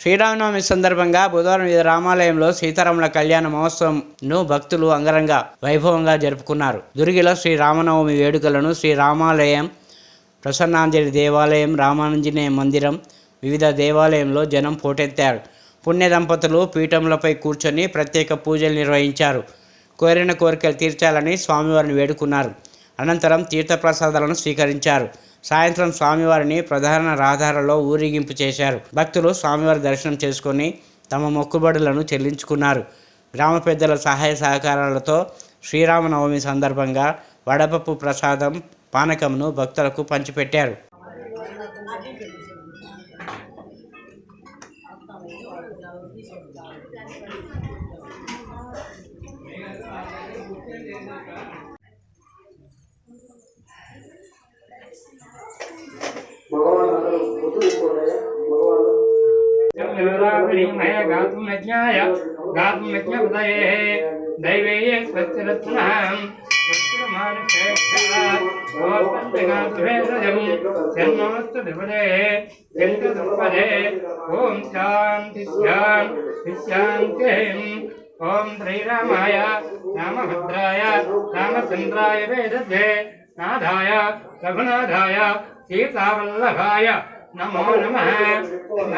శ్రీరామనవమి సందర్భంగా బుధవారం వివిధ రామాలయంలో సీతారాముల కళ్యాణ మహోత్సవంను భక్తులు అంగరంగ వైభవంగా జరుపుకున్నారు. దుర్గిలో శ్రీ రామనవమి వేడుకలను శ్రీ రామాలయం ప్రసన్నాంజలి దేవాలయం రామానంజనేయ మందిరం వివిధ దేవాలయంలో జనం పోటెత్తారు. పుణ్య దంపతులు పీఠంలపై కూర్చొని ప్రత్యేక పూజలు నిర్వహించారు. కోరిన కోరికలు తీర్చాలని స్వామివారిని వేడుకున్నారు. అనంతరం తీర్థప్రసాదాలను స్వీకరించారు. సాయంత్రం స్వామివారిని ప్రధాన రహదారులలో ఊరేగింపు చేశారు. భక్తులు స్వామివారి దర్శనం చేసుకొని తమ మొక్కుబడులను చెల్లించుకున్నారు. గ్రామ పెద్దల సహాయ సహకారాలతో శ్రీరామనవమి సందర్భంగా వడపప్పు ప్రసాదం పానకంను భక్తులకు పంచిపెట్టారు. శ్రావణీమయ గాతుమజ్ఞాయ గాతుమజ్ఞపదయే దైవేయ స్వస్తిరత్న ఓం శాంతి శాంతి ఓం శ్రీరామాయ రామభద్రాయ రామచంద్రాయ వేదద్వే నాథాయ రఘునాథాయ సీతావల్లభాయ నమో నమ